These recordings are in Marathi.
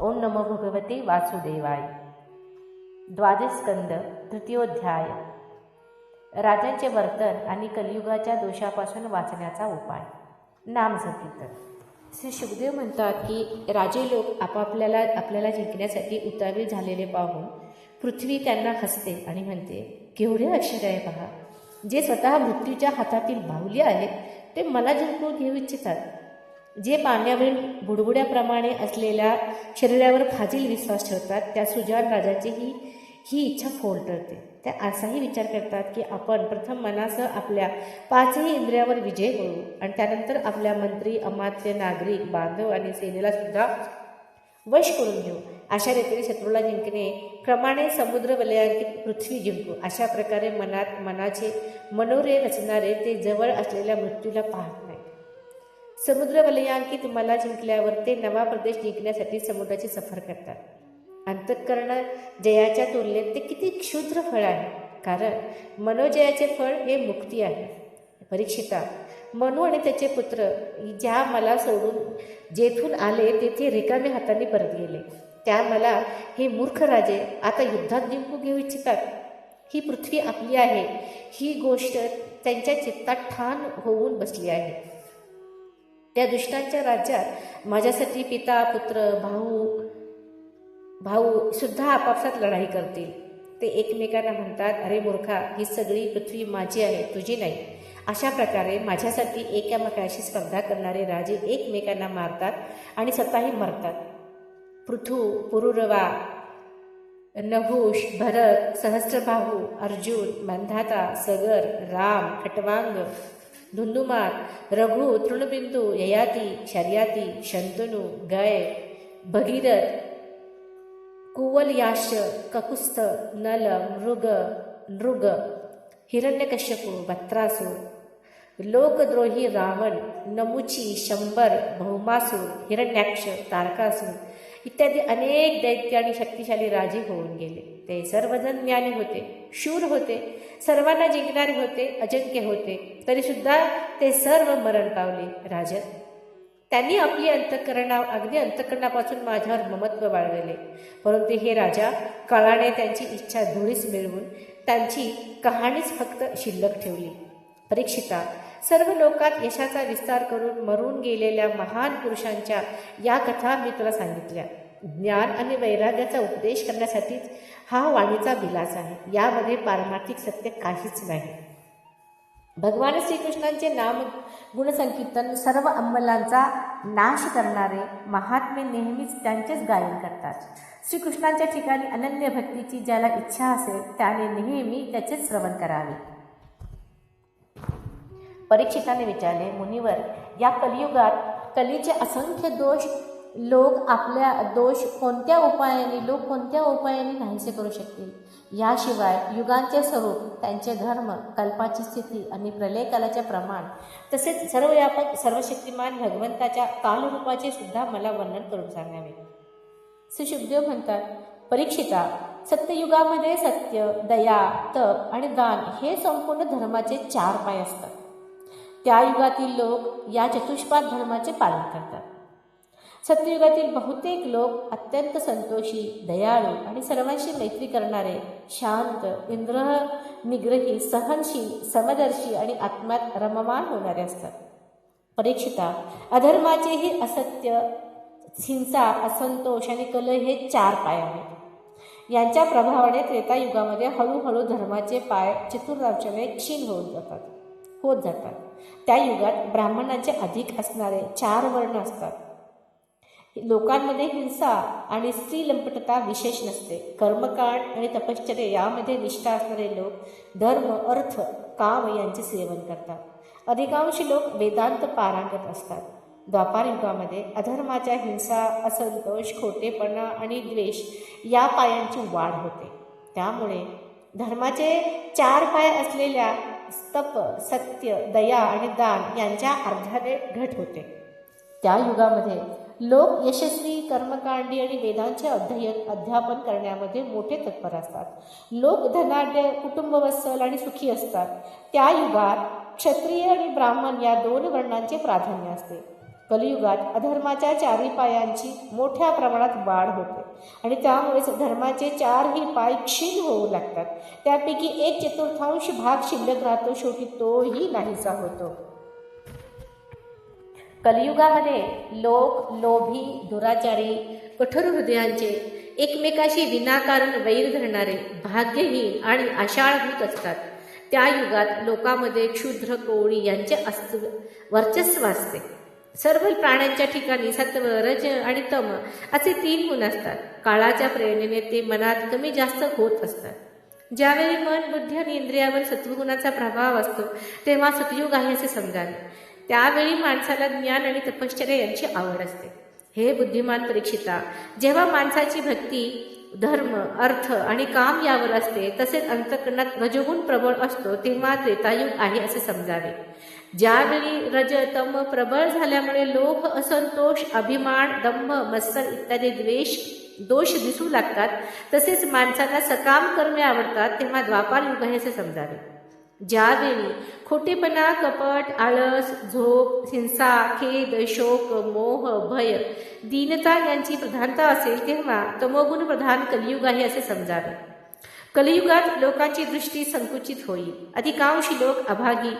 ओम नमो भगवते वासुदेवाय. द्वादश स्कंद तृतीयोध्याय. राजांचे वर्तन आणि कलियुगाच्या दोषापासून वाचण्याचा उपाय. नाम संकीर्तन. श्री सुखदेव म्हणतात की राजे लोक आपापल्याला आपल्याला जिंकण्यासाठी उतावीळ झालेले पाहून पृथ्वी त्यांना हसते आणि म्हणते केवढे आश्चर्य पहा. जे स्वतः मृत्यूच्या हातातील बाहुली आहेत ते मला जिंकून घेऊ इच्छितात. जे पाण्यावरील बुडबुड्याप्रमाणे असलेल्या शरीरावर फाजील विश्वास ठेवतात त्या सुजान राजाची ही ही इच्छा फोल ठरते त्या असाही विचार करतात की आपण प्रथम मनासह आपल्या पाचही इंद्रियावर विजय करू आणि त्यानंतर आपल्या मंत्री अमात्य नागरिक बांधव आणि सेनेला सुद्धा वश करून घेऊ. अशा रीतीने शत्रूला जिंकणे क्रमाने समुद्र वलयांकित पृथ्वी जिंकू. अशा प्रकारे मनात मनाचे मनोरे रचणारे ते जवळ असलेल्या मृत्यूला पाहतो. समुद्र वलयांकित मला जिंकल्यावर ते नवा प्रदेश जिंकण्यासाठी समुद्राची सफर करतात. अंतःकरण जयाच्या तुलनेत ते किती क्षुद्र फळ आहे. कारण मनोजयाचे फळ हे मुक्ती आहे. परीक्षिता मनू आणि त्याचे पुत्र ज्या मला सोडून जेथून आले तेथे रिकाम्या हाताने परत गेले. त्या मला हे मूर्ख राजे आता युद्धात जिंकू घेऊ इच्छितात. ही पृथ्वी आपली आहे. ही गोष्ट त्यांच्या चित्तात ठाण होऊन बसली आहे. त्या दुष्टांच्या राज्यात माझ्यासाठी पिता पुत्र भाऊ भाऊ सुद्धा आपापसात लढाई करतील. ते एकमेकांना म्हणतात अरे मूर्खा ही सगळी पृथ्वी माझी आहे तुझी नाही. अशा प्रकारे माझ्यासाठी एकामेकाशी स्पर्धा करणारे राजे एकमेकांना मारतात आणि स्वतःही मरतात. पृथू पुरुरवा नहुष भरत सहस्त्रबाहू अर्जुन मंधाता सगर राम खटवांग ದುಂದುಮಾರ್ ರಘು, ತೃಣಬಿಂದು, ಯಯಾತಿ, ಶರ್ಯಾತಿ, ಶಂತನು, ಗಯ, ಭಗೀರಥ್ ಕೂವಲ್ಯಾಶ ಕಕುಸ್ತ, ನಲ, ಮೃಗ, ನೃಗ, ಹಿರಣ್ಯಕಶ್ಯಪು ಭತ್ರಾಸು लोकद्रोही रावण नमुची शंभर भौमासूर हिरण्याक्ष तारकासूर इत्यादी अनेक दैत्य आणि शक्तिशाली राजे होऊन गेले. ते सर्वजण ज्ञानी होते शूर होते सर्वांना जिंकणारे होते अजंक्य होते. तरीसुद्धा ते सर्व मरण पावले. राजन त्यांनी आपली अंतकरणा अगदी अंतकरणापासून माझ्यावर ममत्व बाळगले. परंतु हे राजा काळाने त्यांची इच्छा धुळीस मिळवून त्यांची कहाणीच फक्त शिल्लक ठेवली. परीक्षिता सर्व लोकात यशाचा विस्तार करून मरून गेलेल्या महान पुरुषांच्या या कथा मी तुला सांगितल्या. ज्ञान आणि वैराग्याचा उपदेश करण्यासाठीच हा वाणीचा विलास आहे. यामध्ये पारमार्थिक सत्य काहीच नाही. भगवान श्रीकृष्णांचे नाम गुणसंकीर्तन सर्व अंमलांचा नाश करणारे महात्मे नेहमीच त्यांचेच गायन करतात. श्रीकृष्णांच्या ठिकाणी अनन्य भक्तीची ज्याला इच्छा असेल त्याने नेहमी त्याचेच श्रवण करावे. परीक्षिताने विचारले मुनिवर या कलियुगात कलीचे असंख्य दोष लोक आपल्या दोष कोणत्या उपायाने लोक कोणत्या उपायाने नाहीसे करू शकतील? याशिवाय युगांचे स्वरूप त्यांचे धर्म कल्पाची स्थिती आणि प्रलयकालाचे प्रमाण तसेच सर्वव्यापक सर्वशक्तिमान भगवंताच्या कालरूपाचे सुद्धा मला वर्णन करून सांगावे. सुशुभदेव म्हणतात परीक्षिता सत्ययुगामध्ये सत्य दया तप आणि दान हे संपूर्ण धर्माचे चार पाय असतात. त्या युगातील लोक या चतुष्पाद धर्माचे पालन करतात. सत्ययुगातील बहुतेक लोक अत्यंत संतोषी दयाळू आणि सर्वांशी मैत्री करणारे शांत इंद्र निग्रही सहनशील समदर्शी आणि आत्म्यात रममाण होणारे असतात. परीक्षिता अधर्माचेही असत्य हिंसा असंतोष आणि कल हे चार पाय आहेत. यांच्या प्रभावाने त्रेतायुगामध्ये हळूहळू धर्माचे पाय चतुर्राक्षाने क्षीण होऊन जातात. होत जातात. त्या युगात ब्राह्मणांचे अधिक असणारे चार वर्ण असतात. लोकांमध्ये हिंसा आणि स्त्री लंपटता विशेष नसते. कर्मकांड आणि तपश्चर्य यामध्ये निष्ठा असणारे लोक धर्म अर्थ काम यांचे सेवन करतात. अधिकांश लोक वेदांत पारांगत असतात. द्वापार युगामध्ये अधर्माच्या हिंसा असंतोष खोटेपणा आणि द्वेष या पायांची वाढ होते. त्यामुळे धर्माचे चार पाय असलेल्या स्तप सत्य दया आणि दान यांच्या अर्ध्याने घट होते. त्या युगामध्ये लोक यशस्वी कर्मकांडी आणि वेदांचे अध्ययन अध्यापन करण्यामध्ये मोठे तत्पर असतात. लोक धनाढ्य कुटुंबवत्सल आणि सुखी असतात. त्या युगात क्षत्रिय आणि ब्राह्मण या दोन वर्णांचे प्राधान्य असते. कलियुगात अधर्माच्या चारही पायांची मोठ्या प्रमाणात वाढ होते. आणि त्यामुळेच धर्माचे चारही पाय क्षीण होऊ लागतात. त्यापैकी एक चतुर्थांश भाग शिल्लक राहतो शेवटी तोही नाहीसा होतो. कलियुगामध्ये लोक लोभी दुराचारी कठोर हृदयांचे एकमेकाशी विनाकारण वैर धरणारे भाग्यहीन आणि आषाढभूत असतात. त्या युगात लोकांमध्ये क्षुद्र कोळी यांचे अस्तित्व वर्चस्व असते. सर्व प्राण्यांच्या ठिकाणी सत्व रज आणि तम असे तीन गुण असतात. काळाच्या प्रेरणेने ते मनात कमी जास्त होत असतात. ज्यावेळी मन बुद्धी आणि इंद्रियावर सत्वगुणाचा प्रभाव असतो तेव्हा सतयुग आहे असे समजावे. त्यावेळी माणसाला ज्ञान आणि तपश्चर्या यांची आवड असते. हे बुद्धिमान परीक्षिता जेव्हा माणसाची भक्ती धर्म अर्थ आणि काम यावर असते तसेच अंतकरणात रजगुण प्रबळ असतो तेव्हा त्रेतायुग आहे असे समजावे. ज्यावेळी रज तम प्रबळ झाल्यामुळे लोभ असंतोष अभिमान दंभ मत्सर इत्यादी द्वेष दोष दिसू लागतात तसेच माणसांना सकाम कर्मे आवडतात तेव्हा द्वापार युग असे समजावे. ज्यावेळी खोटेपणा कपट आळस झोप हिंसा खेद शोक मोह भय दीनता यांची प्रधानता असेल तेव्हा तमोगुण प्रधान कलियुग आहे असे समजावे. कलियुगात लोकांची दृष्टी संकुचित होईल. अधिकांश लोक अभागी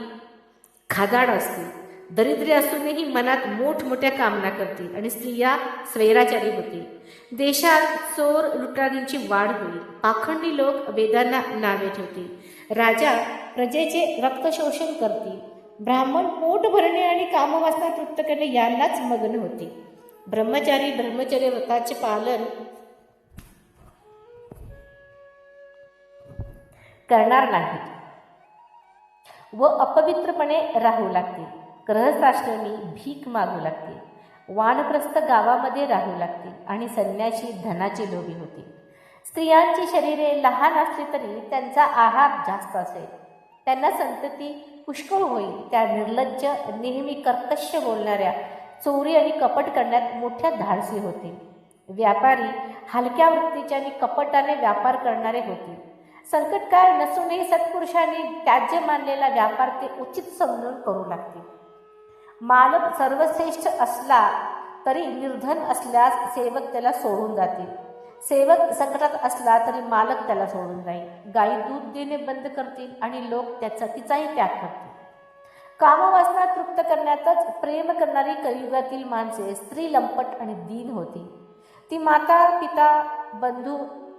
खादाड असतील दरिद्री असूनही मनात मोठमोठ्या कामना करतील आणि स्त्रिया स्वैराचारी होतील. देशात चोर लुटारींची वाढ होईल. पाखंडी लोक वेदांना नावे ठेवतील. राजा प्रजेचे रक्तशोषण करतील. ब्राह्मण पोट भरणे आणि कामवासना तृप्त करणे यांनाच मग्न होते ब्रह्मचारी ब्रह्मचर्य व्रताचे पालन करणार नाहीत. व अपवित्रपणे राहू लागतील ग्रहस्थाश्रमी भीक मागू लागते. वानप्रस्थ गावामध्ये राहू लागते आणि संन्याशी धनाचे लोभी होते. स्त्रियांची शरीरे लहान असली तरी त्यांचा आहार जास्त असेल. त्यांना संतती पुष्कळ होईल. त्या निर्लज्ज नेहमी कर्कश बोलणाऱ्या चोरी आणि कपट करण्यात मोठ्या धाडसी होते. व्यापारी हलक्या वृत्तीचे आणि कपटाने व्यापार करणारे होते. संकटकाळ नसूनही सत्पुरुषांनी त्याज्य मानलेला व्यापार ते उचित समजून करू लागतील. मालक सर्वश्रेष्ठ असला तरी निर्धन असल्यास सेवक त्याला सोडून जातील. सेवक संकटात असला तरी मालक त्याला सोडून जाईल. गायी दूध देणे बंद करतील आणि लोक त्याचा तिचाही त्याग करतील. कामवासना तृप्त करण्यातच प्रेम करणारी कलियुगातील माणसे स्त्री लंपट आणि दीन होती. ती माता पिता बंधू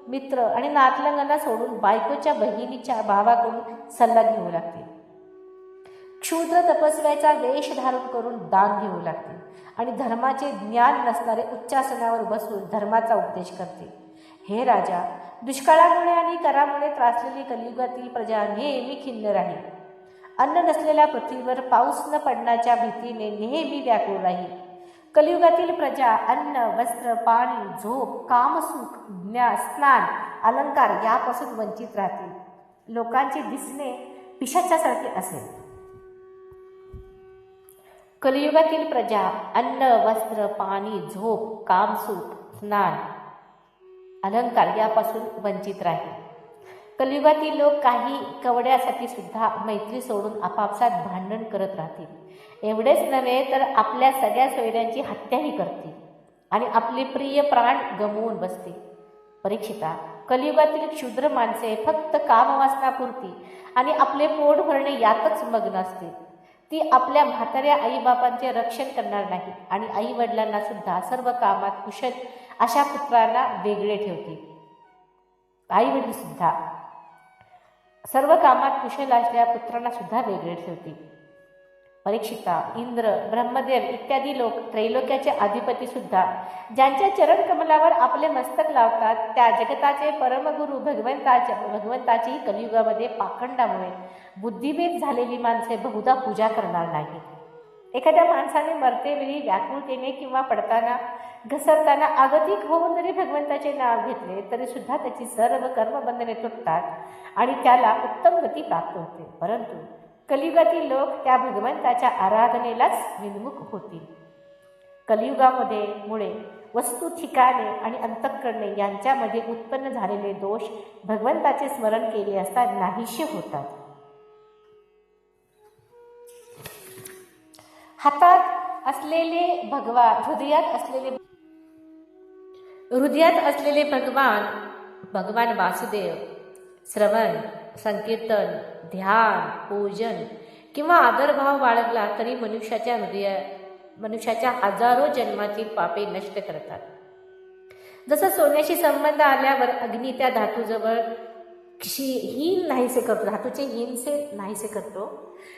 मित्र आणि नातलंगांना सोडून बायकोच्या बहिणीच्या भावाकडून सल्ला घेऊ लागतील क्षुद्र तपस्व्याचा वेश धारण करून दान घेऊ लागतील आणि धर्माचे ज्ञान नसणारे उच्चासनावर बसून धर्माचा उपदेश करतील हे राजा दुष्काळामुळे आणि करामुळे त्रासलेली कलियुगातील प्रजा नेहमी खिन्न राहील. अन्न नसलेल्या पृथ्वीवर पाऊस न पडण्याच्या भीतीने नेहमी व्याकुळ राहील. कलियुगातील प्रजा अन्न वस्त्र पाणी झोप कामसुख ज्ञा स्नान अलंकार यापासून वंचित राहतील लोकांचे दिसणे पिशाच्यासारखे असेल. कलियुगातील प्रजा अन्न वस्त्र पाणी झोप कामसुख स्नान अलंकार यापासून वंचित राहील. कलियुगातील लोक काही कवड्यासाठी सुद्धा मैत्री सोडून आपापसात भांडण करत राहतील. एवढेच नव्हे तर आपल्या सगळ्या सोयऱ्यांची हत्याही करतील आणि आपले प्रिय प्राण गमवून बसतील. परीक्षिता कलियुगातील क्षुद्र माणसे फक्त कामवासनापुरती आणि आपले पोट भरणे यातच मग्न असतील. ती आपल्या म्हाताऱ्या आईबापांचे रक्षण करणार नाही आणि आई वडिलांना सुद्धा सर्व कामात कुशल अशा पुत्रांना वेगळे ठेवतील. आई वडील सुद्धा सर्व कामात कुशल असलेल्या पुत्रांना सुद्धा वेगळे ठेवते. परीक्षिता इंद्र ब्रह्मदेव इत्यादी लोक त्रैलोक्याचे अधिपती सुद्धा ज्यांच्या चरण कमलावर आपले मस्तक लावतात त्या जगताचे परमगुरु भगवंताच्या भगवंताची कलियुगामध्ये पाखंडामुळे बुद्धिभेद झालेली माणसे बहुधा पूजा करणार नाही एखाद्या माणसाने मरतेवेळी व्याकुळतेने किंवा पडताना घसरताना आगतिक होऊन जरी भगवंताचे नाव घेतले तरी सुद्धा त्याची सर्व कर्मबंधने तुटतात आणि त्याला उत्तम गती प्राप्त होते. परंतु कलियुगातील लोक त्या भगवंताच्या आराधनेलाच विन्मुख होतील. कलियुगामध्ये मुळे वस्तू ठिकाणे आणि अंतःकरणे यांच्यामध्ये उत्पन्न झालेले दोष भगवंताचे स्मरण केले असता नाहीशे होतात. हातात असलेले भगवान हृदयात असलेले हृदयात असलेले भगवान भगवान वासुदेव श्रवण संकीर्तन ध्यान पूजन किंवा आदरभाव बाळगला तरी मनुष्याच्या हृदया मनुष्याच्या हजारो जन्माची पापे नष्ट करतात. जसं सोन्याशी संबंध आल्यावर अग्नी त्या धातूजवळ क्षी हीन नाहीसे करतो धातूचे हीनसे नाहीसे करतो.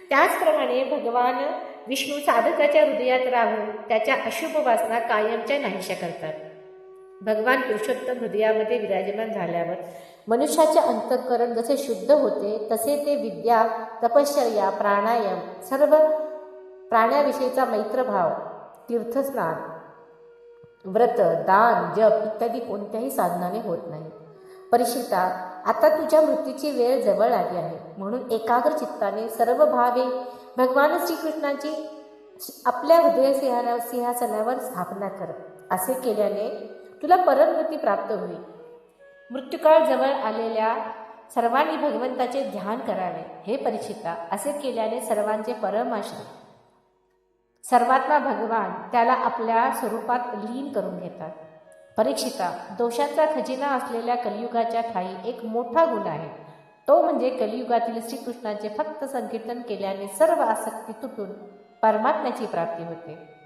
त्याचप्रमाणे भगवान विष्णू साधकाच्या हृदयात राहून त्याच्या अशुभ वासना कायमच्या नाहीशा करतात. भगवान पुरुषोत्तम हृदयामध्ये विराजमान झाल्यावर मनुष्याचे अंतःकरण जसे शुद्ध होते तसे ते विद्या तपश्चर्या प्राणायाम सर्व प्राण्याविषयीचा मैत्रभाव तीर्थस्नान व्रत दान जप इत्यादी कोणत्याही साधनाने होत नाही. परिषिता आता तुझ्या मृत्यूची वेळ जवळ आली आहे. म्हणून एकाग्र चित्ताने सर्व भावे भगवान श्रीकृष्णाची आपल्या हृदय सिंहासनावर स्थापना कर. असे केल्याने तुला परमगती प्राप्त होईल. मृत्यूकाळ जवळ आलेल्या सर्वांनी भगवंताचे ध्यान करावे. हे परिचिता असे केल्याने सर्वांचे परमाश्रय सर्वात्मा भगवान त्याला आपल्या स्वरूपात लीन करून घेतात. परीक्षिता दोषांचा खजिना असलेल्या कलियुगाच्या ठाई एक मोठा गुण आहे. तो म्हणजे कलियुगातील श्रीकृष्णाचे फक्त संकीर्तन केल्याने सर्व आसक्ती तुटून परमात्म्याची प्राप्ती होते.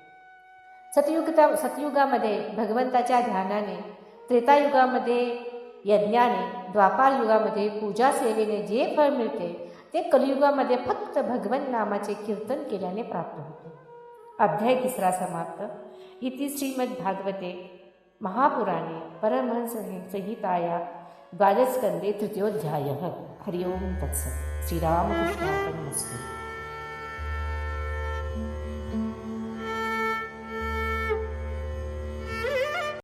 सतयुगता सतयुगामध्ये भगवंताच्या ध्यानाने त्रेतायुगामध्ये यज्ञाने द्वापार युगामध्ये पूजा सेवेने जे फळ मिळते ते कलियुगामध्ये फक्त भगवन नामाचे कीर्तन केल्याने प्राप्त होते. अध्याय तिसरा समाप्त. इति श्रीमद् भागवते महापुराणे परमहंस संहिताया द्वादशस्कन्धे तृतीयोऽध्यायः हरि ओं तत्सत्. श्रीरामकृष्णार्पणमस्तु.